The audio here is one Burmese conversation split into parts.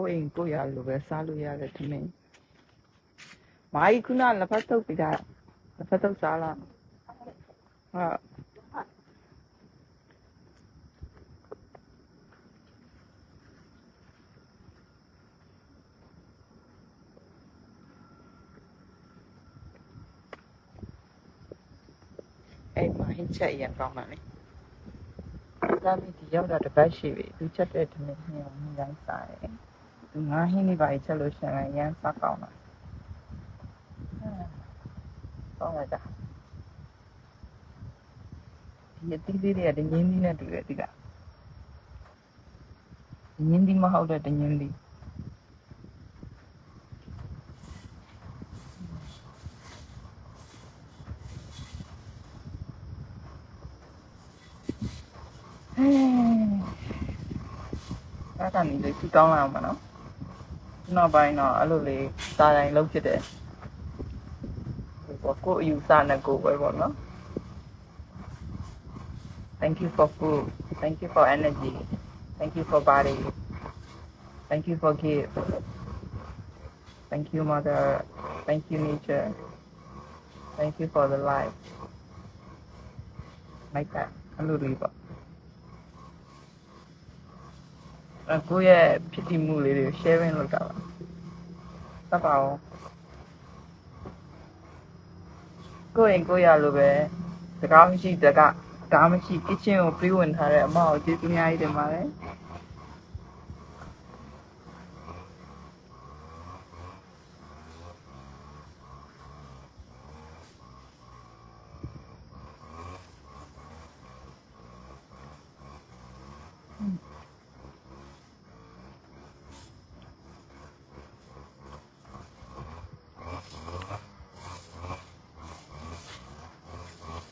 ကိုယ့်အိမ်ကိုယ့်ရလိုပဲစားလို့ရတယ်ဒီနေ့မာကြီးခုနလက်ဖက်တုပ်ပြတာလက်ဖက်တုပ်စားလားဟုတ်အဲ့မှာဟင်းချက်ရကောင်းပါလေဒါမီဒီရောက်တာတစ်ပတ်ရှိပြီသူချက်တဲ့ဒီနေ့ဟင်းအောင်ဟင်းတိုင်းစားတယ်သူ ငါဟင်းလေးပါချက်လို့ရှင်လိုက်ရမ်းစားကောင်းတာကောင်းလိုက်တာဒီအသီးလေးတွေကဒငင်းသီးနဲ့တူတယ်ဒီကဒငင်းသီးမဟုတ်တဲ့ဒငင်းသီးအဲ့ဒါနေလေးကြည့်ကောင်းလာအောင်ပါနော် နောက်ပိုင်းတော့အဲ့လိုလေးစာတိုင်းလုံးဖြစ်တယ်ဒီပေါ့ကိုယ်အယူဆနဲ့ကိုယ်ပဲပေါ့နော် Thank you for food thank you for energy thank you for body thank you for gift thank you mother thank you nature thank you for the life like that အဲ့လိုလေးပေါ့ အကိုရဲ့ဖြစ်တည်မှုလေးတွေကို sharing လုပ်တာပါသတ်ပါအောင်ကိုယ့်ရင်ကိုယ့်ရလိုပဲတကားမရှိတကကားမရှိ kitchen ကိုပြေးဝင်ထားတဲ့အမကိုကျေးဇူးအများကြီးတင်ပါတယ်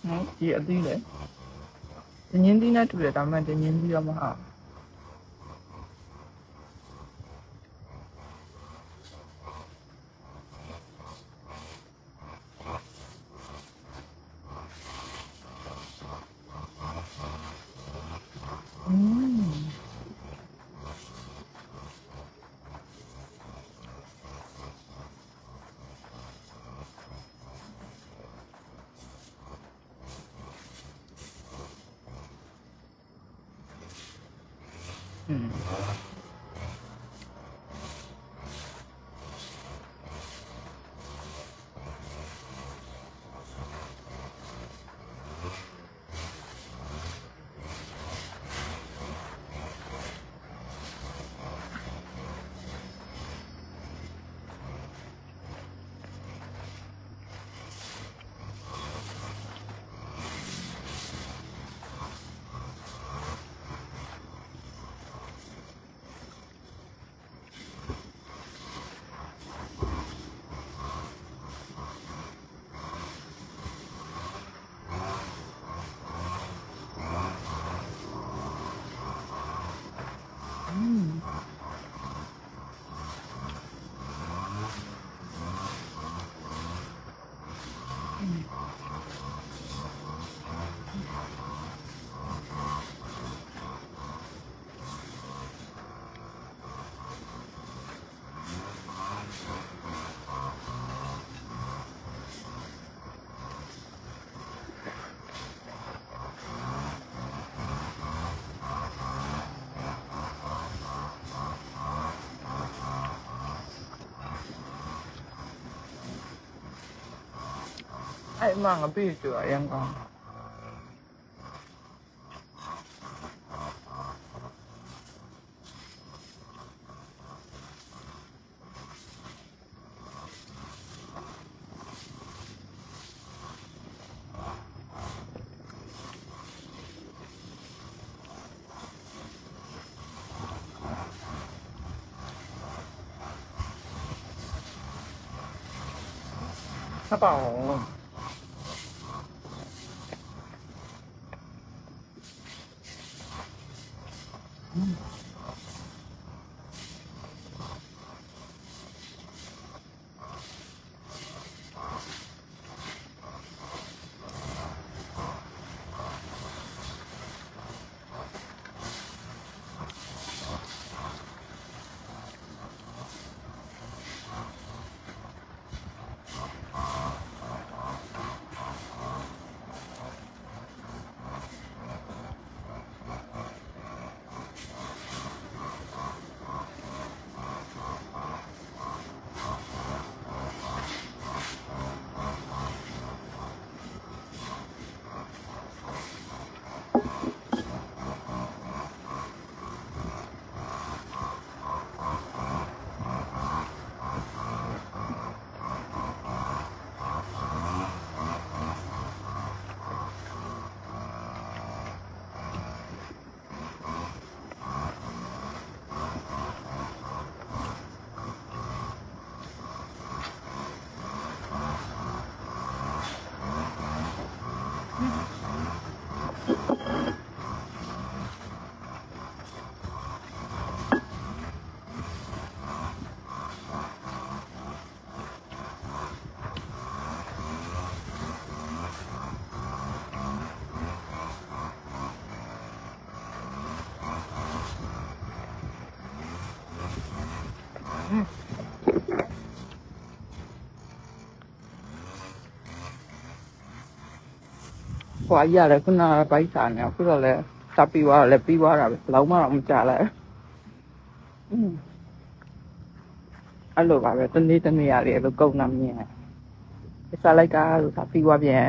နော်ဒီအသီးလေဒညင်းသီးနဲ့တူတယ်ဒါမှမဟုတ်ဒညင်းသီးတော့မဟုတ် အဲ့မှငါပြေးကြရရ ဟိုအကြီးရတယ်ခုနကဘိုက်စာနေအခုတော့လည်းစပ်ပြီးသွားတော့လည်းပြီးသွားတာပဲဘယ်လောက်မှတော့မကြလိုက်อืมအဲ့လိုပါပဲတနေ့တနေ့ရလေးအဲ့လိုကုန်နာမြင်တယ်စားလိုက်တာလို့စပြီးသွားပြန်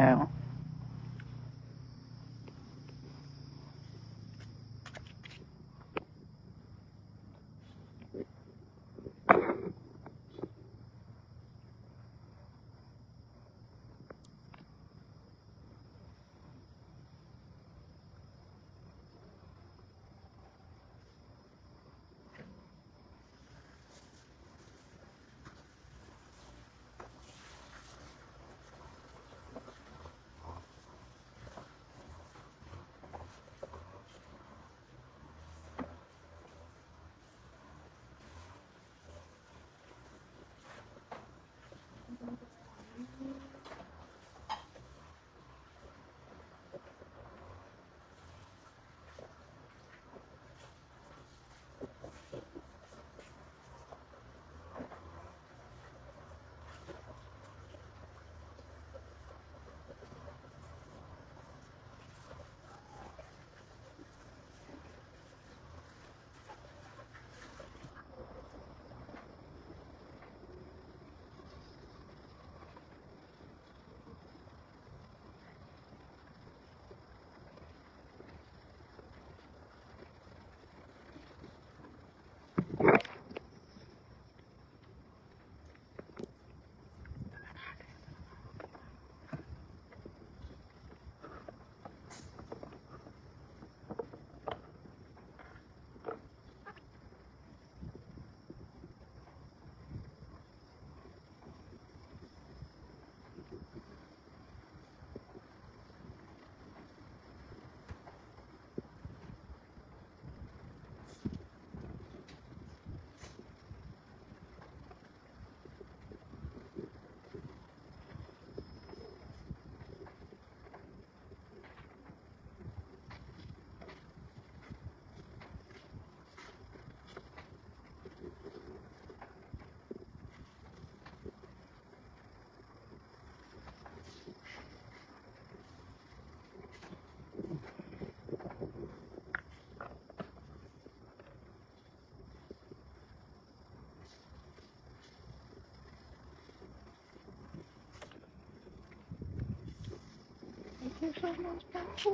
you so much, Papu.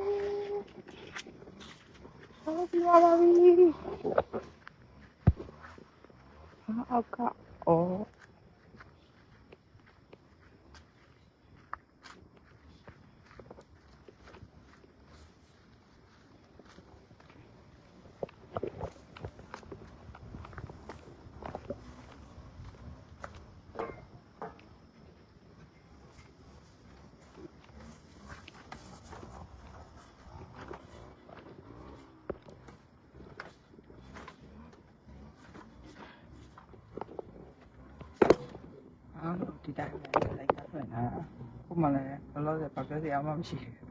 ဟုတ်ပြီပါပြီဟာ ဒီတိုင်းပဲလိုက်တာဖွင့်တာခုမှလည်းဘလို့လဲဘာပြောစရာမှမရှိဘူး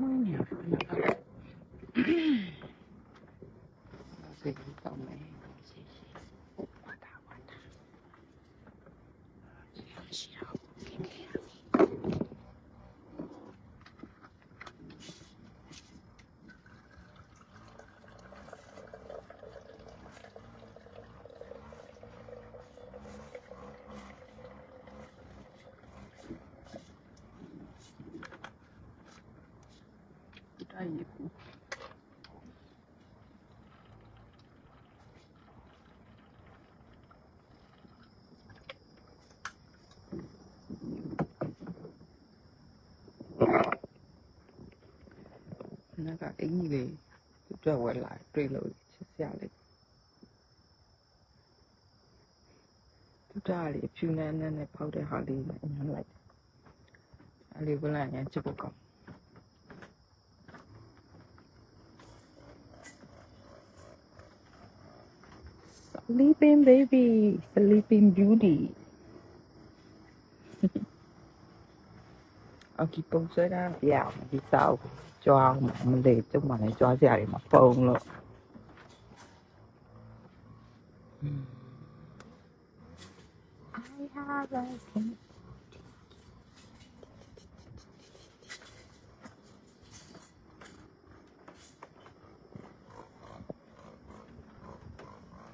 မင်းရဖွင့်တာစိတ် ayıp. nó là ý gì Tôi trở quay lại truy lưỡi sẽ xa tôi ra lại chuyên nên nên là bao đời họ đi lại lại đi với lại nhà chưa có cộng Baby, Sleeping Beauty. Aku pun sudah biar bisa cho mình để trong mà này cho dài mà phong luôn.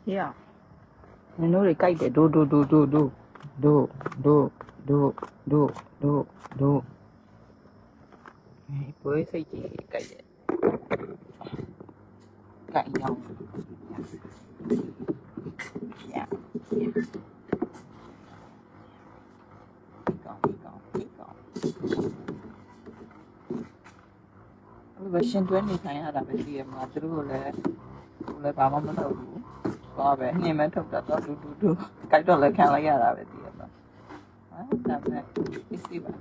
Yeah. နင်တို့တွေကြိုက်တယ်ဒိုဒိုဒိုဒိုဒိုဒိုဒိုဒိုဒိုဒိုဒိုဘွေးစိတ်ကြီးကြိုက်တယ်ကြိုက်ရောင်းရရကောင်းကောင်းကောင်းအဲ့လိုရှင်တွဲနေထိုင်ရတာပဲဒီရမှာသူတို့လည်းသူလည်းဘာမှမလုပ်ဘူး သွားပဲနှင်းမဲထုတ်တာတော့ဒူဒူဒူကြိုက်တော့လည်းခံလိုက်ရတာပဲဒီရမှာဟာဒါပဲအစ်စီပါ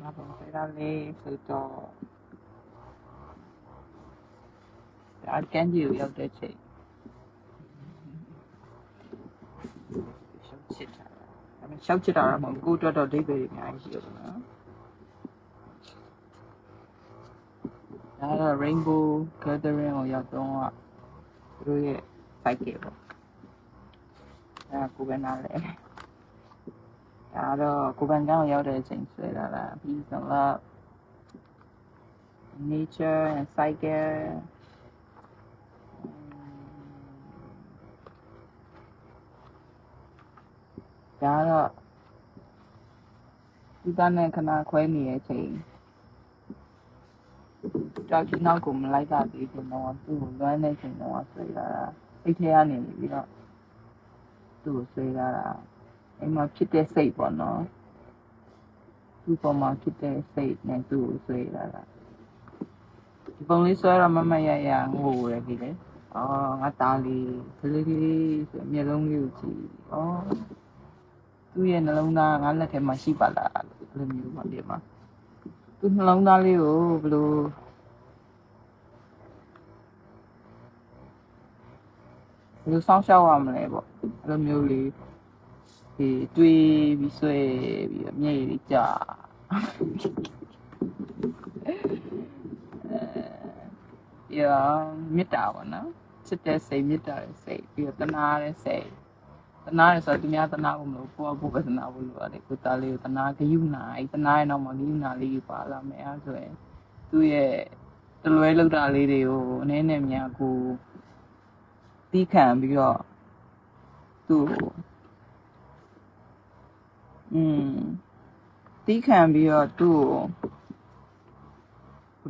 ဘာပေါ်ဖဲလာလေးဆိုတော့ဒါကန်ကြီးကိုရောက်တဲ့ချိန်ရှောက်ချစ်တာဒါပေမဲ့ရှောက်ချစ်တာတော့မဟုတ်ဘူးကိုယ့်အတွက်တော့ဒိဗေတွေအများကြီးရှိရတယ်နော် ဒါကတော့ Rainbow Gathering ကိုရောက်တော့ကသူတို့ရဲ့ site တွေပေါ့အဲကိုပဲနားလဲဒါတော့ကိုပန်ကန်းကိုရောက်တဲ့အချိန်ဆွဲလာတာ Peace and Love Nature and Cycle ဒါတော့ဒီကနေ့ခဏခွဲနေတဲ့အချိန် ကြောက်ချင်တော့ကိုမလိုက်တာသေးတယ်တော့သူ့ကိုလွမ်းနေချိန်တော့ဆွဲလာတာအိတ်ထဲကနေပြီးတော့သူ့ကိုဆွဲလာတာအိမ်မှာဖြစ်တဲ့စိတ်ပေါ့နော်သူ့ပေါ်မှာဖြစ်တဲ့စိတ်နဲ့သူ့ကိုဆွဲလာတာဒီပုံလေးဆွဲတော့မမရရငိုရပြီလေအော်ငါသားလေးကလေးလေးဆိုမျက်လုံးလေးကိုကြည့်အော်သူ့ရဲ့နှလုံးသားငါလက်ထဲမှာရှိပါလားလို့လိုမျိုးပါဒီမှာ သူနှလုံးသားလေးကိုဘယ်လိုဘယ်လိုစောင့်ရှောက်ရမလဲပေါ့အဲ့လိုမျိုးလေးဒီတွေးပြီးဆွဲပြီးတော့မျက်ရည်ကြာအဲရမေတ္တာပေါ့နော်ချစ်တဲ့စိတ်မေတ္တာရဲ့စိတ်ပြီးတော့တနာတဲ့စိတ် တနာရဆိုတော့သူများတနာဖို့မလို့ကိုယ့်အဖို့ပဲတနာဖို့လိုရတယ်ကိုယ်သားလေးကိုတနာဂယုဏအဲ့တနာရဲ့နောက်မှာဂယုဏလေးကိုပါလာမယ်အဲဆိုရင်သူ့ရဲ့တလွဲလောက်တာလေးတွေကိုအနည်းနဲ့များကိုတီးခံပြီးတော့သူ့ကိုอืมတီးခံပြီးတော့သူ့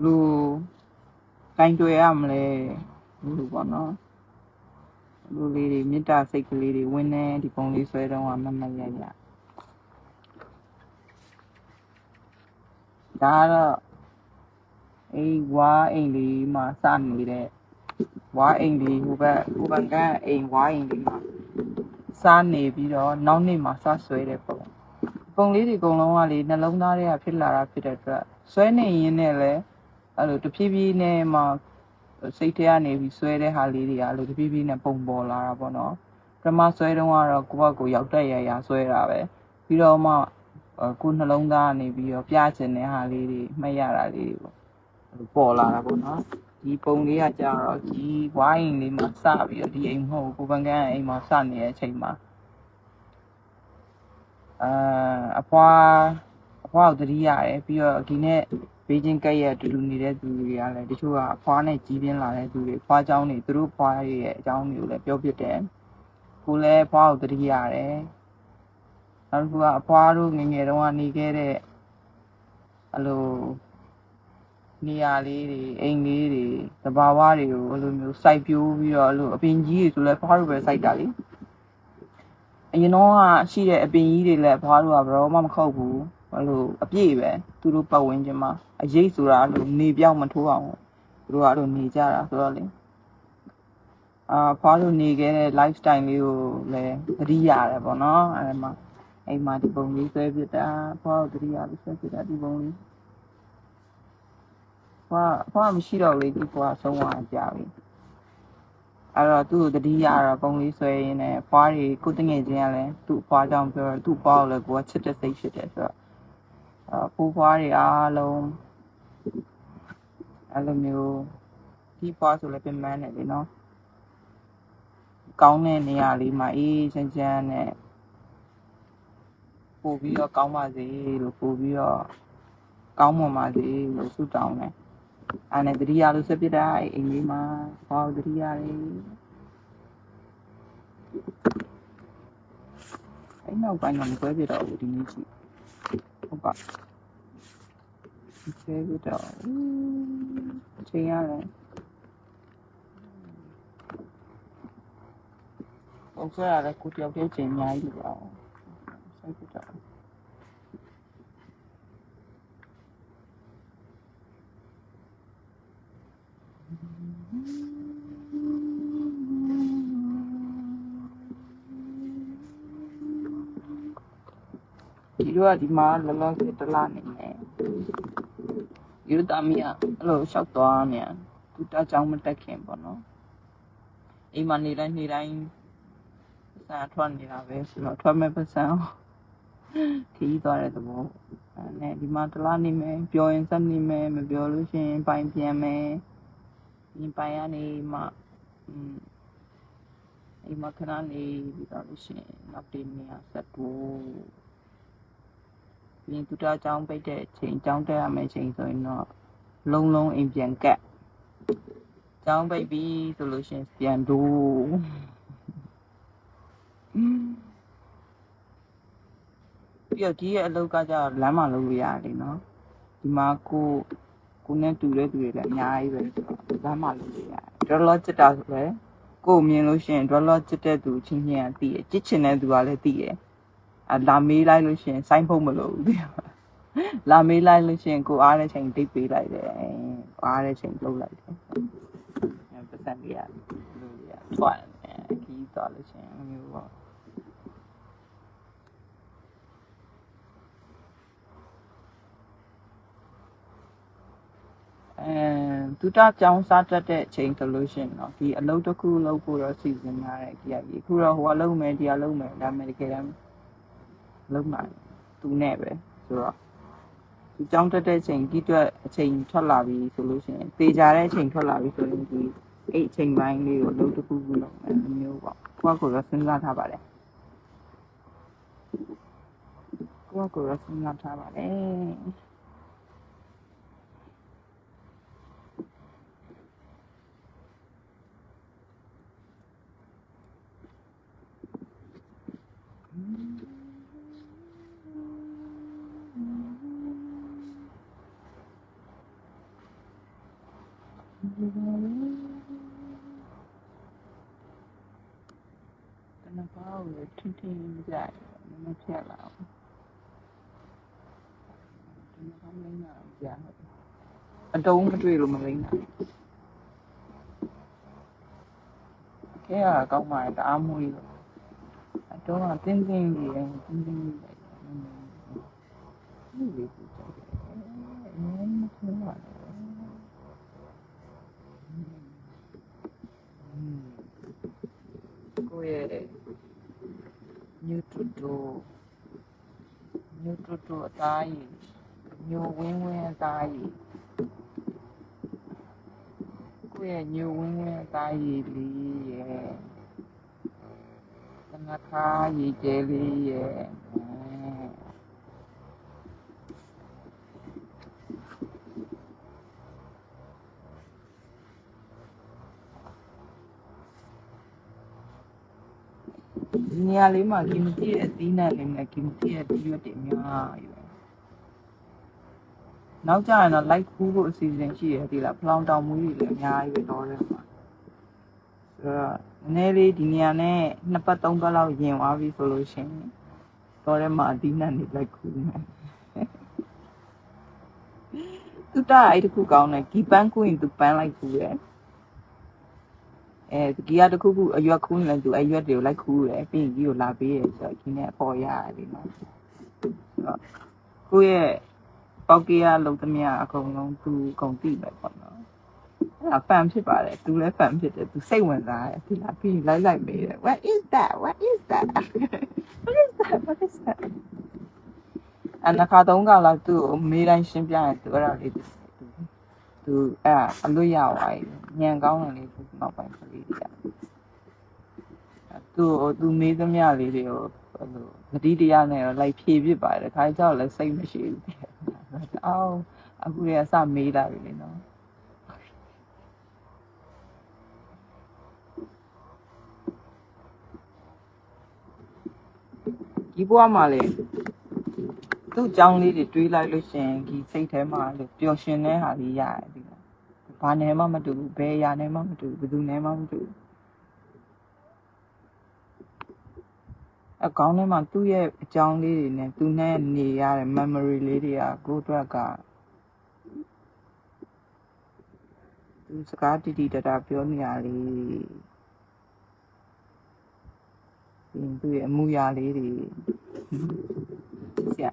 ကိုဘယ်လိုကင်တွယ်ရမလဲဘယ်လိုပေါ့နော် လူလေးတွေမေတ္တာစိတ်ကလေးတွေဝင်နေဒီပုံလေးဆွဲတော့မမရရဒါတော့အေးဝါအိမ်လေးမှာစနေတဲ့ဝါအိမ်လေးဟိုဘက်ဟိုဘက်ကအိမ်ဝါအိမ်လေးမှာစားနေပြီးတော့နောက်နေ့မှာစဆွဲတဲ့ပုံပုံလေးတွေအကုန်လုံးကလေနှလုံးသားတွေကဖြစ်လာတာဖြစ်တဲ့အတွက်ဆွဲနေရင်းနဲ့လည်းအဲ့လိုတဖြည်းဖြည်းနဲ့မှ စိတ်ထဲကနေပြီးဆွဲတဲ့ဟာလေးတွေကအဲ့လိုတဖြည်းဖြည်းနဲ့ပုံပေါ်လာတာပေါ့နော်ပထမဆွဲတုန်းကတော့ကိုယ့်ဘက်ကိုရောက်တက်ရရဆွဲတာပဲပြီးတော့မှကိုယ်နှလုံးသားကနေပြီးတော့ပြချင်တဲ့ဟာလေးတွေမှတ်ရတာလေးတွေပေါ့ပေါ်လာတာပေါ့နော်ဒီပုံလေးကကြာတော့ဒီဝိုင်းလေးမှာစပြီးတော့ဒီအိမ်မဟုတ်ကိုပန်ကန်အိမ်မှာစနေတဲ့အချိန်မှာအာအဖွာအဖွာကိုတတိရတယ်ပြီးတော့ဒီနေ့ ဘေးချင်းကက်ရဲ့အတူတူနေတဲ့သူတွေကလည်းတချို့ကအဖွာနဲ့ကြီးပြင်းလာတဲ့သူတွေဖွာเจ้าတွေသူတို့ဖွာရဲ့အကြောင်းတွေကိုလည်းပြောပြတယ်ကိုလည်းဖွာကိုတတိရတယ်နောက်တစ်ခုကအဖွာတို့ငငယ်တုန်းကနေခဲ့တဲ့အလိုနေရာလေးတွေအိမ်လေးတွေသဘာဝတွေကိုအဲ့လိုမျိုးစိုက်ပျိုးပြီးတော့အဲ့လိုအပင်ကြီးတွေဆိုလဲဖွာတို့ပဲစိုက်တာလေအရင်တော့ကရှိတဲ့အပင်ကြီးတွေလည်းဖွာတို့ကဘယ်တော့မှမခုတ်ဘူး အဲ့လိုအပြည့်ပဲသူတို့ပတ်ဝန်းကျင်မှာအရေးဆိုတာအဲ့လိုနေပြောင်းမထိုးအောင်သူတို့ကအဲ့လိုနေကြတာဆိုတော့လေအာဖွားလို့နေခဲ့တဲ့ lifestyle လေးကိုလည်းသတိရတယ်ပေါ့နော်အဲ့မှာအိမ်မှာဒီပုံလေးဆွဲပြတာဖွားကိုသတိရပြီးဆွဲပြတာဒီပုံလေးဖွားဖွားမရှိတော့လေဒီဖွားဆုံးသွားကြပြီအဲ့တော့သူ့ကိုသတိရတော့ပုံလေးဆွဲရင်းနဲ့ဖွားတွေကိုတငယ်ချင်းကလည်းသူ့ဖွားကြောင့်ပြောတော့သူ့ဖွားကိုလည်းကိုကချစ်တဲ့စိတ်ဖြစ်တယ်ဆိုတော့ အာဖိုးဖွားတွေအားလုံးအဲ့လိုမျိုးဒီဖွားဆိုလည်းပြင်ပန်းတယ်လေနော်ကောင်းတဲ့နေရာလေးမှာအေးချမ်းချမ်းနဲ့ပို့ပြီးတော့ကောင်းပါစေလို့ပို့ပြီးတော့ကောင်းမွန်ပါစေလို့ဆုတောင်းတယ်အဲ့နဲ့တတိယလို့ဆက်ပြတာအိမ်လေးမှာဟောတတိယလေးအဲ့နောက်ပိုင်းတော့မကွဲပြတော့ဘူးဒီနေ့ကြည့် ဟုတ်ပါဆွဲပြတော့အချိန်ရတယ်ပုံဆွဲရတဲ့ကိုတယောက်တည်းချိန်အများကြီးပါဆွဲပြတော့ ဒီတော့ဒီမှာလောလောဆယ်တလားနေနေယူတာမီအဲ့လိုလျှောက်သွားနေသူတအကြောင်းမတက်ခင်ပေါ့နော်အိမ်မှာနေတိုင်းနေတိုင်းစာထွက်နေတာပဲဆိုတော့ထွက်မဲ့ပတ်စံခီးသွားတဲ့သဘောအဲ့နဲ့ဒီမှာတလားနေမယ်ပြောရင်စက်နေမယ်မပြောလို့ရှိရင်ပိုင်ပြန်မယ်ဒီပိုင်ရနေမှอืมအိမ်မှာခဏနေပြီးတော့လို့ရှိရင်နောက်တစ်နေရာဆက်တူ ရင်ဒုတိယကျောင်းပိတ်တဲ့အချိန်ကျောင်းတက်ရမယ့်အချိန်ဆိုရင်တော့လုံးလုံးအိမ်ပြန်ကတ်ကျောင်းပိတ်ပြီဆိုလို့ရှင်ပြန်တို့ပြီးတော့ဒီရဲ့အလုပ်ကကြတော့လမ်းမှာလုပ်လို့ရတယ်နော်ဒီမှာကိုကိုနဲ့တူတဲ့သူတွေလည်းအများကြီးပဲဆိုတော့လမ်းမှာလုပ်လို့ရတယ် dollar จิตတာဆိုလည်းကိုမြင်လို့ရှင် dollar จิตတဲ့သူချင်းချင်းကတည်ရจิตချင်တဲ့သူကလည်းတည်ရ လာမေးလိုက်လို့ရှိရင်စိုင်းဖုံးမလို့ဘူးလာမေးလိုက်လို့ရှိရင်ကိုအားတဲ့ချိန်တိတ်ပေးလိုက်တယ်အားတဲ့ချိန်လုပ်လိုက်တယ်ပတ်စံလေးရလို့ရထွားတယ်ခီးသွားလို့ရှိရင်မျိုးပေါ့အဲသူတကြောင်းစားတတ်တဲ့အချိန်ဆိုလို့ရှိရင်တော့ဒီအလုပ်တစ်ခုလုပ်ဖို့တော့စီစဉ်ရတဲ့ကြီးကြီးအခုတော့ဟိုကလုပ်မယ်ဒီကလုပ်မယ်ဒါမဲ့တကယ်တမ်း လုပ်နိုင်သူနဲ့ပဲဆိုတော့ဒီကြောင်းတက်တဲ့အချိန်ဒီအတွက်အချိန်ထွက်လာပြီဆိုလို့ရှိရင်တေချာတဲ့အချိန်ထွက်လာပြီဆိုရင်ဒီအဲ့အချိန်ပိုင်းလေးကိုလုပ်တစ်ခုခုလုပ်မယ်မျိုးပေါ့ကိုကကိုတော့စဉ်းစားထားပါတယ်ကိုကကိုတော့စဉ်းစားထားပါတယ်တနပါးကိုထင်းထင်းကြတယ် မမဖြတ်လာဘူးတနပါးမင်းလာကြာအတုံးမတွေ့လို့မလိမ့်တာခဲရကောင်းပါတအားမွေးလို့အတုံးကတင်းတင်းလေးတင်းတင်းလေးလိုက်တယ်ဒီလေးကိုကြိုက်တယ်အဲမထင်ပါနဲ့ကိုရဲ့ ညူတူတူညူတူတူအသားကြီးညူဝင်းဝင်းအသားကြီးကိုရဲ့ညူဝင်းဝင်းအသားကြီးလေးရဲ့သငါခါရည်ကျဲလေးရဲ့ ရာလေးမှာကင်မတီရဲ့အသီးနှံလေးနဲ့ကင်မတီရဲ့ဒီရွက်တွေအများကြီးပဲနောက်ကြရင်တော့ light ခူးဖို့အစီအစဉ်ရှိရသေးလားဖလောင်တောင်မွေးတွေလည်းအများကြီးပဲတော့တယ်မှာဆိုတော့နည်းနည်းလေးဒီနေရာနဲ့နှစ်ပတ်သုံးပတ်လောက်ယင်သွားပြီဆိုလို့ရှိရင်တော့ထဲမှာအသီးနှံတွေ light ခူးမယ်သူတာအဲ့တခုကောင်းတယ်ဂီပန်းကူရင်သူပန်းလိုက်ကူတယ် အဲဂီကတခုခုအရွက်ခူးနေတယ်သူအရွက်တွေကိုလိုက်ခူးတယ်ပြီးရင်ဂီကိုလာပေးတယ်ဆိုတော့ဂီနဲ့အပေါ်ရတယ်ဒီမှာဆိုတော့ကိုယ့်ရဲ့ပေါက်ကေးရလုံးသမျှအကုန်လုံးသူအကုန်သိမယ်ပေါ့နော်အဲ့ဒါဖန်ဖြစ်ပါတယ်သူလည်းဖန်ဖြစ်တယ်သူစိတ်ဝင်စားတယ်ဒီလာပြီးရင်လိုက်လိုက်မေးတယ် what is that what is that what is that what is that အနခါသုံးကလာသူ့ကိုမေးတိုင်းရှင်းပြရင်သူအဲ့ဒါလေး သူသူအဲ့ဒါအလွတ်ရသွားပြီညံကောင်းတယ်လေသူနောက်ပိုင်းကလေးတွေကသူ့ကိုသူမေးသမျှလေးတွေကိုအဲ့လိုမတိတရားနဲ့တော့လိုက်ဖြေပြစ်ပါတယ်ခါကြောက်လည်းစိတ်မရှိဘူးအော်အခုရစမေးတာပြီလေနော်ဒီဘွားမှာလေ သူ့အကြောင်းလေးတွေတွေးလိုက်လို့ရှရင်ဒီစိတ်ထဲမှာလို့ပျော်ရွှင်တဲ့ဟာလေးရတယ်ဒီလားဘာနဲ့မှမတူဘူးဘယ်အရာနဲ့မှမတူဘူးဘယ်သူနဲ့မှမတူဘူးအကောင်းထဲမှာသူ့ရဲ့အကြောင်းလေးတွေနဲ့သူနဲ့နေရတဲ့ memory လေးတွေကကိုယ့်အတွက်ကသူစကားတီတီတတာပြောနေရလေးပြီးရင်သူ့ရဲ့အမှုရာလေးတွေ ဆရာ